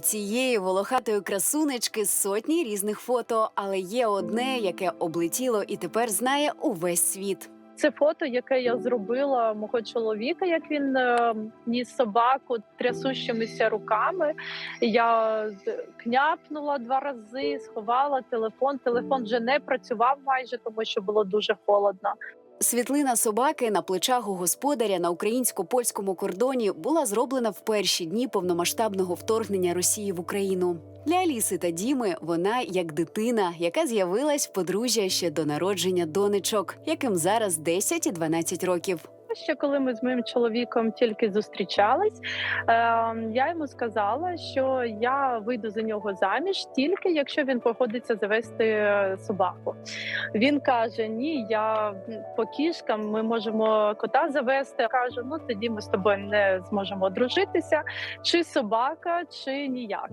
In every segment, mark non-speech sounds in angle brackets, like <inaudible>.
Цієї волохатої красунечки сотні різних фото, але є одне, яке облетіло і тепер знає увесь світ. Це фото, яке я зробила мого чоловіка, як він е, ніс собаку трясущимися руками. Я княпнула два рази, сховала телефон. Телефон вже не працював майже, тому що було дуже холодно. Світлина собаки на плечах у господаря на українсько-польському кордоні була зроблена в перші дні повномасштабного вторгнення Росії в Україну. Для Аліси та Діми вона як дитина, яка з'явилась в подружжя ще до народження донечок, яким зараз 10 і 12 років. Ще коли ми з моїм чоловіком тільки зустрічались, е, я йому сказала, що я вийду за нього заміж тільки якщо він погодиться завести е, собаку. Він каже: Ні, я по кішкам ми можемо кота завести. Я Кажу, ну тоді ми з тобою не зможемо одружитися, чи собака, чи ніяк.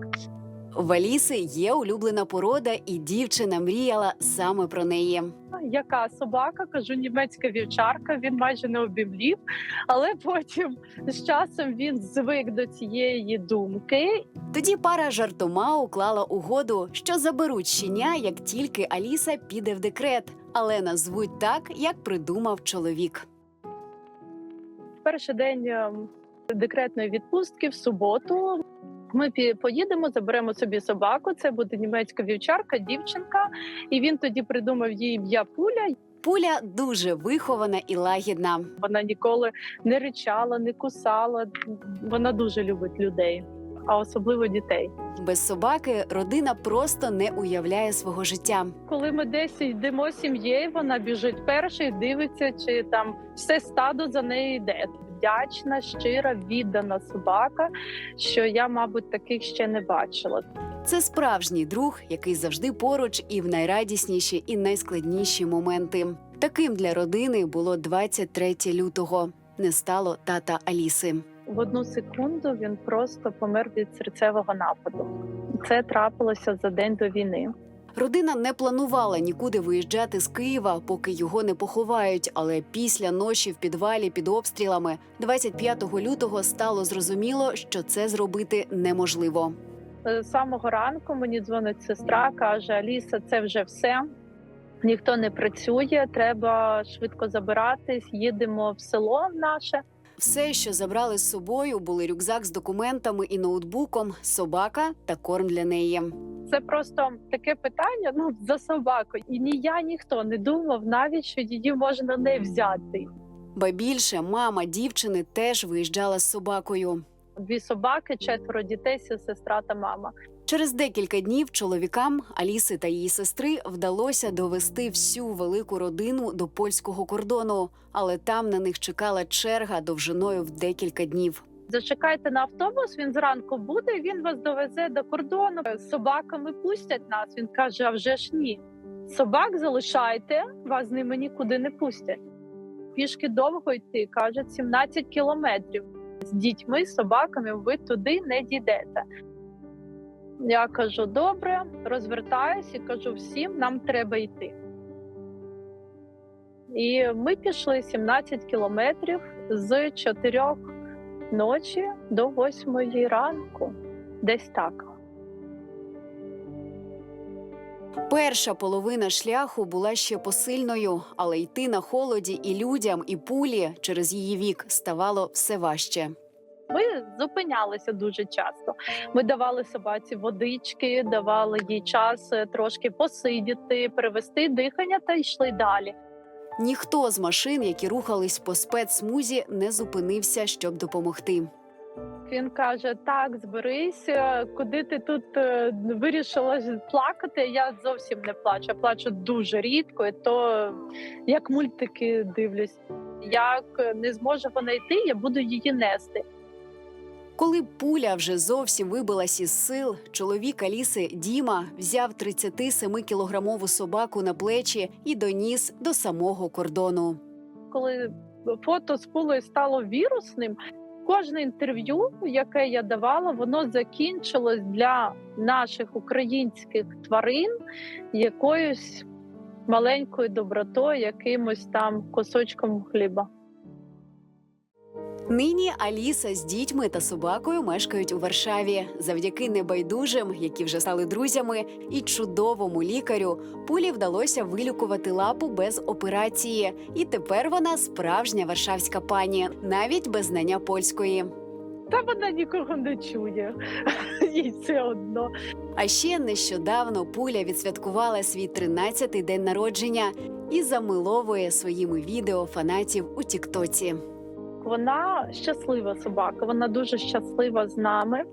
В Аліси є улюблена порода, і дівчина мріяла саме про неї. Яка собака? кажу, німецька вівчарка. Він майже не обімлів, але потім з часом він звик до цієї думки Тоді пара жартома уклала угоду, що заберуть щеня, як тільки Аліса піде в декрет, але назвуть так, як придумав чоловік. перший день ем, декретної відпустки в суботу. Ми поїдемо, заберемо собі собаку. Це буде німецька вівчарка, дівчинка, і він тоді придумав їй ім'я Пуля. Пуля дуже вихована і лагідна. Вона ніколи не ричала, не кусала. Вона дуже любить людей, а особливо дітей. Без собаки родина просто не уявляє свого життя. Коли ми десь йдемо сім'єю, вона біжить перший, дивиться, чи там все стадо за нею йде. Вдячна, щира, віддана собака, що я, мабуть, таких ще не бачила. Це справжній друг, який завжди поруч і в найрадісніші і найскладніші моменти. Таким для родини було 23 лютого. Не стало тата Аліси. В одну секунду він просто помер від серцевого нападу. Це трапилося за день до війни. Родина не планувала нікуди виїжджати з Києва, поки його не поховають. Але після ночі в підвалі під обстрілами 25 лютого стало зрозуміло, що це зробити неможливо. Е, З самого ранку мені дзвонить сестра, каже: Аліса, це вже все. Ніхто не працює, треба швидко забиратись. Їдемо в село наше. Все, що забрали з собою, були рюкзак з документами і ноутбуком, собака та корм для неї. Це просто таке питання. Ну за собаку. І ні я, ніхто не думав навіть, що її можна не взяти. Ба більше мама дівчини теж виїжджала з собакою. Дві собаки, четверо дітей, сестра та мама. Через декілька днів чоловікам Аліси та її сестри вдалося довести всю велику родину до польського кордону, але там на них чекала черга довжиною в декілька днів. Зачекайте на автобус. Він зранку буде. Він вас довезе до кордону. З собаками пустять нас. Він каже: а вже ж ні. Собак залишайте, вас з ними нікуди не пустять. Пішки довго йти, кажуть, 17 кілометрів. З дітьми, з собаками ви туди не дійдете. Я кажу: добре, розвертаюсь і кажу всім, нам треба йти. І ми пішли 17 кілометрів з 4 ночі до 8 ранку. Десь так. Перша половина шляху була ще посильною, але йти на холоді і людям, і пулі через її вік ставало все важче. Ми зупинялися дуже часто. Ми давали собаці водички, давали їй час е, трошки посидіти, перевести дихання та йшли далі. Ніхто з машин, які рухались по спецсмузі, не зупинився, щоб допомогти. Він каже: Так, зберись, е, куди ти тут е, вирішила плакати? Я зовсім не плачу. Я плачу дуже рідко, і то як мультики дивлюсь. Як е, не зможе вона йти, я буду її нести. Коли пуля вже зовсім вибилась із сил, чоловік Аліси Діма взяв 37-кілограмову собаку на плечі і доніс до самого кордону. коли фото з пулею стало вірусним, кожне інтерв'ю, яке я давала, воно закінчилось для наших українських тварин якоюсь маленькою добротою, якимось там кусочком хліба. Нині Аліса з дітьми та собакою мешкають у Варшаві. Завдяки небайдужим, які вже стали друзями, і чудовому лікарю пулі вдалося вилікувати лапу без операції. І тепер вона справжня варшавська пані, навіть без знання польської. Та вона нікого не чує, <laughs> їй все одно. А ще нещодавно пуля відсвяткувала свій 13-й день народження і замиловує своїми відео фанатів у Тіктоці. Вона щаслива собака, вона дуже щаслива з нами.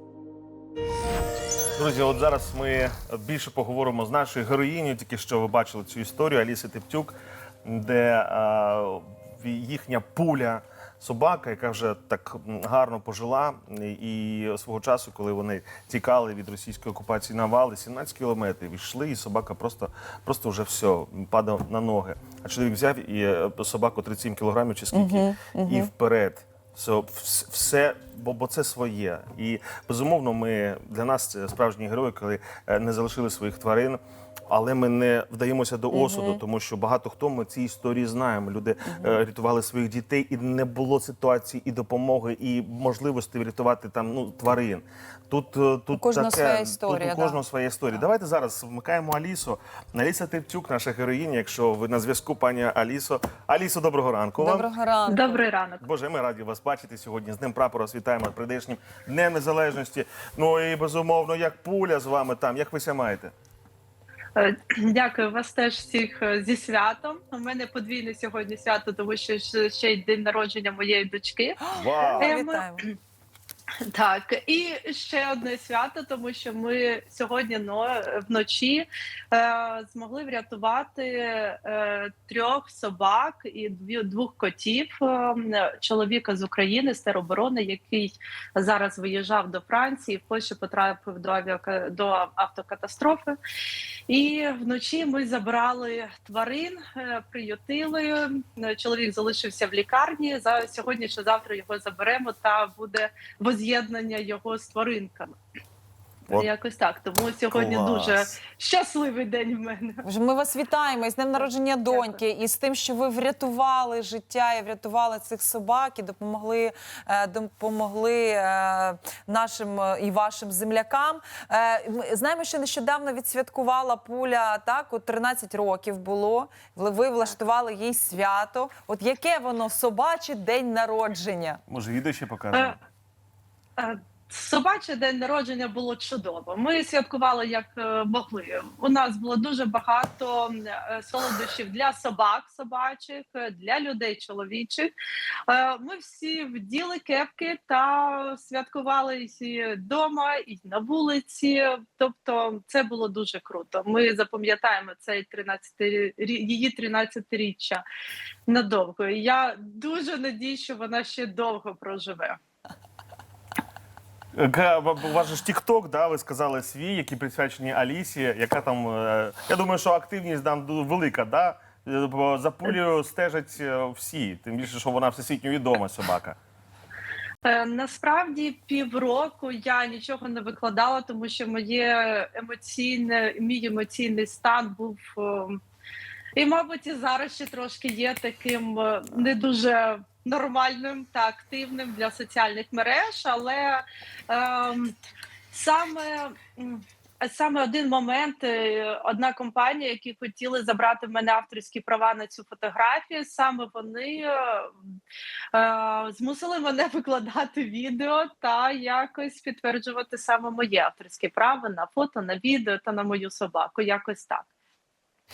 Друзі, от зараз ми більше поговоримо з нашою героїнею. Тільки що ви бачили цю історію Аліси Типтюк, де а, їхня пуля собака, яка вже так гарно пожила, і свого часу, коли вони тікали від російської окупації навали, 17 кілометрів йшли, і собака просто, просто вже все падав на ноги. А чоловік взяв і е, собаку 37 кілограмів чи скільки, і вперед. Все, все, бо, бо це своє. І безумовно, ми для нас це справжні герої, коли е, не залишили своїх тварин. Але ми не вдаємося до осуду, тому що багато хто ми ці історії знаємо. Люди е, рятували своїх дітей, і не було ситуації і допомоги, і можливості врятувати там ну тварин. Тут е, тут кожного таке, своя історія, Тут у да. кожного своя історія. Давайте зараз вмикаємо Алісу. Аліса Типтюк, наша героїня. Якщо ви на зв'язку, пані Алісо. Алісо, доброго ранку. вам. Доброго ранку. Добрий ранок. Боже, ми раді вас бачити сьогодні. З Днем прапора вас вітаємо прийдешнім Днем Незалежності. Ну і безумовно, як пуля з вами там. Як ви ся маєте? Е, <clears throat> Дякую вас теж всіх е, зі святом. У мене подвійне сьогодні свято, тому що ще й день народження моєї дочки. <gasps> Вау! Е, Вітаємо. Так, і ще одне свято, тому що ми сьогодні вночі е, змогли врятувати е, трьох собак і двох котів е, чоловіка з України з який зараз виїжджав до Франції, в Польщі потрапив до авіака до автокатастрофи. І вночі ми забрали тварин, е, приютили. Чоловік залишився в лікарні. За сьогодні чи завтра його заберемо та буде воз'єднання його з тваринками. От Якось так. Тому сьогодні Клас. дуже щасливий день в мене. Вже Ми вас вітаємо із днем народження доньки, і з тим, що ви врятували життя і врятували цих собак, і допомогли, е, допомогли е, нашим е, і вашим землякам. Ми знаємо, що нещодавно відсвяткувала пуля. Так, от 13 років було. Ви ви влаштували їй свято. От яке воно собаче день народження? Може, відео ще покажемо? Е, Собаче день народження було чудово. Ми святкували як е, могли. У нас було дуже багато е, солодощів для собак собачих, для людей чоловічих. Ми всі вділи кепки та святкували і вдома, і на вулиці. Тобто, це було дуже круто. Ми запам'ятаємо цей 13 її 13-річчя надовго. Я дуже надію, що вона ще довго проживе. У вас же ж TikTok, да, ви сказали свій, який присвячені Алісі, яка там. е, Я думаю, що активність там велика, да? Е, За пулею стежать е, всі, тим більше, що вона всесвітньо відома собака. Насправді півроку я нічого не викладала, тому що моє емоційне, мій емоційний стан був е, і, мабуть, і зараз ще трошки є таким не дуже нормальним та активним для соціальних мереж, але ем, саме. Саме один момент, е, одна компанія, які хотіли забрати в мене авторські права на цю фотографію, саме вони е, е, змусили мене <laughs> викладати відео та якось підтверджувати саме моє авторське право на фото, на відео та на мою собаку. Якось так.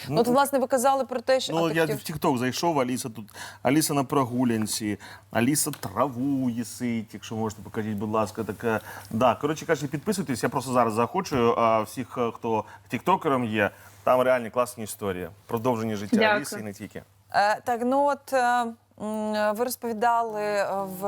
Ну, От, власне, ви казали про те, що Ну, А, я в Тікток зайшов, Аліса тут. Аліса на прогулянці, Аліса траву їсить, якщо можете, покажіть, будь ласка, таке. Да, коротше кажучи, підписуйтесь. Я просто зараз захочу а, всіх, е, хто тіктокером є. Там реальні класні історії. Продовження життя Дякую. Аліси і не тільки. Е, так, ну от е, ви розповідали е, в,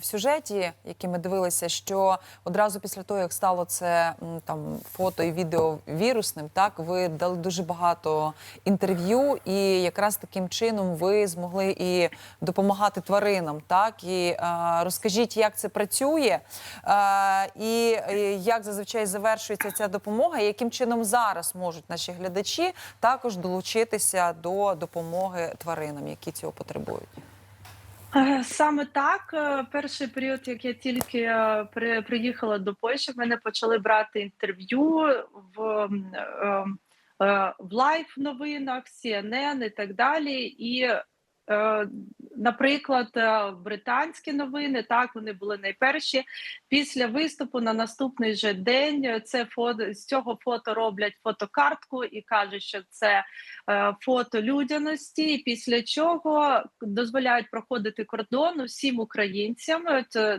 в сюжеті, який ми дивилися, що одразу після того, як стало це там фото і відео вірусним, так ви дали дуже багато інтерв'ю, і якраз таким чином ви змогли і допомагати тваринам. Так і е, розкажіть, як це працює, е, і е, як зазвичай завершується ця допомога, і яким чином зараз можуть наші глядачі також долучитися до допомоги тваринам, які цього потребують. Е, Саме так, Е, перший період, як я тільки е, при, приїхала до Польщі, мене почали брати інтерв'ю в, в лайф новинах, CNN і так далі. І, наприклад, е, британські новини, так вони були найперші. Після виступу на наступний же день е, це фото з цього фото роблять фотокартку і кажуть, що це е, фото людяності. Після чого дозволяють проходити кордон усім українцям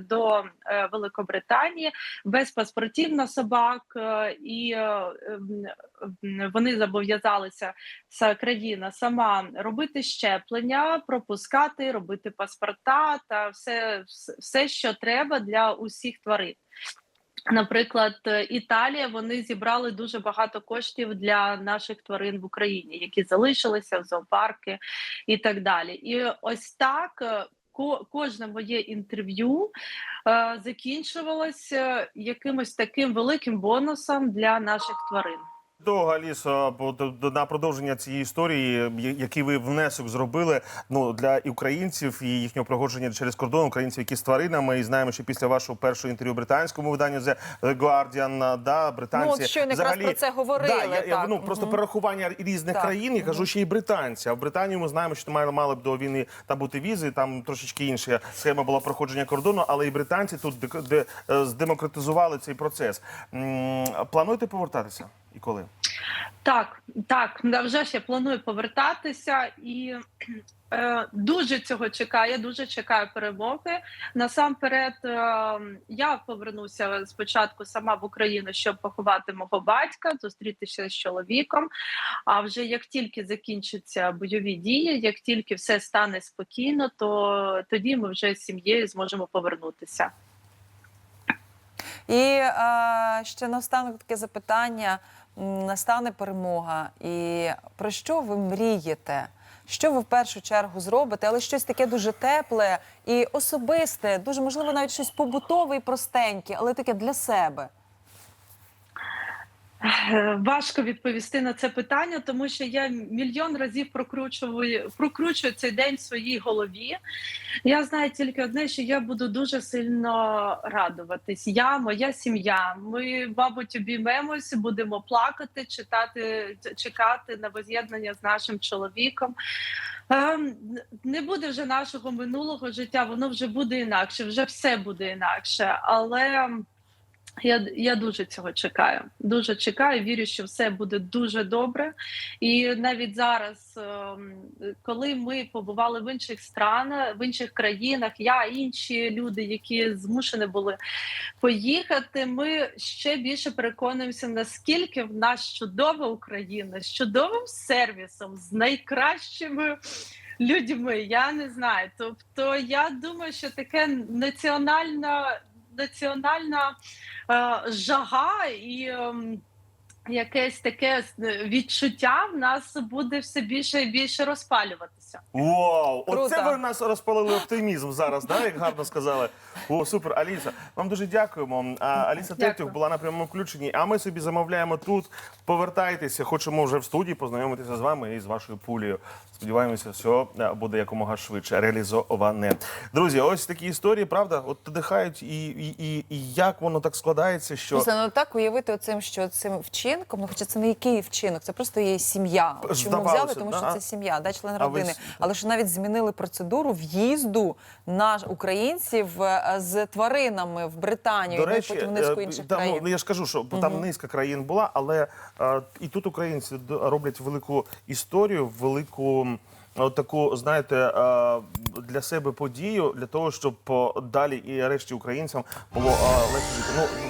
до Великобританії без паспортів на собак, і вони зобов'язалися країна сама робити щеплення, пропускати, робити паспорта та все, все- що треба для усіх тварин. Наприклад, е, Італія вони зібрали дуже багато коштів для наших тварин в Україні, які залишилися в зоопарки і так далі. І ось так е, кожне моє інтерв'ю е, закінчувалося якимось таким великим бонусом для наших тварин. Того, до- на продовження цієї історії, який ви внесок зробили ну для українців і їхнього проходження через кордон українців, які з тваринами, і знаємо, що після вашого першого інтерв'ю британському виданню The Guardian, да, британці Ну, от щойно якраз про це говорили, Да, я, я, ну просто Мгм. перерахування різних Так, країн. Я кажу, ще й британці. А в Британії ми знаємо, що мали мали б до війни там бути візи. Там трошечки інша схема була проходження кордону, але і британці тут дек- де, е, здемократизували цей процес. М, Плануєте повертатися і коли? Так, так, да, вже ж я планую повертатися і е, дуже цього чекаю. Я дуже чекаю перемоги. Насамперед, е, я повернуся спочатку сама в Україну, щоб поховати мого батька, зустрітися з чоловіком. А вже як тільки закінчаться бойові дії, як тільки все стане спокійно, то тоді ми вже з сім'єю зможемо повернутися. І е, ще наостанок таке запитання: настане перемога. І про що ви мрієте? Що ви в першу чергу зробите, але щось таке дуже тепле і особисте, дуже можливо, навіть щось побутове і простеньке, але таке для себе. Важко відповісти на це питання, тому що я мільйон разів прокручую, прокручую цей день в своїй голові. Я знаю тільки одне, що я буду дуже сильно радуватись. Я, моя сім'я. Ми, мабуть, обіймемось, будемо плакати, читати, чекати на воз'єднання з нашим чоловіком. Ем, Не буде вже нашого минулого життя, воно вже буде інакше, вже все буде інакше. Але я, я дуже цього чекаю. Дуже чекаю. Вірю, що все буде дуже добре. І навіть зараз, ем, коли ми побували в інших странах, в інших країнах, я інші люди, які змушені були поїхати, ми ще більше переконуємося, наскільки в нас чудова Україна з чудовим сервісом, з найкращими. Людьми, я не знаю. Тобто, я думаю, що таке національна національна е, жага і ем, якесь таке відчуття в нас буде все більше і більше розпалюватися. Вау! Оце Круто. ви нас розпалили оптимізм зараз, да? як гарно сказали. О, супер, Аліса. Вам дуже дякуємо. А, Аліса Дякую. Тетюх була на прямому включенні, а ми собі замовляємо тут. Повертайтеся, хочемо вже в студії познайомитися з вами і з вашою пулею. Сподіваємося, все буде якомога швидше реалізоване. Друзі, ось такі історії, правда, от надихають, і, і, і, і як воно так складається, що Просто ну так уявити оцим, що цим вчинком, ну хоча це не який вчинок, це просто є сім'я. Чому Здавалося взяли? Тому що це сім'я, да, член родини. Але що навіть змінили процедуру в'їзду наш українців е, з тваринами в Британію, До ну, і потім низку е, інших там, країн. ну, я ж кажу, що там низка країн була, але і тут українці роблять велику історію, велику. таку, знаєте, для себе подію, для того, щоб далі і решті українцям було легше жити. Ну,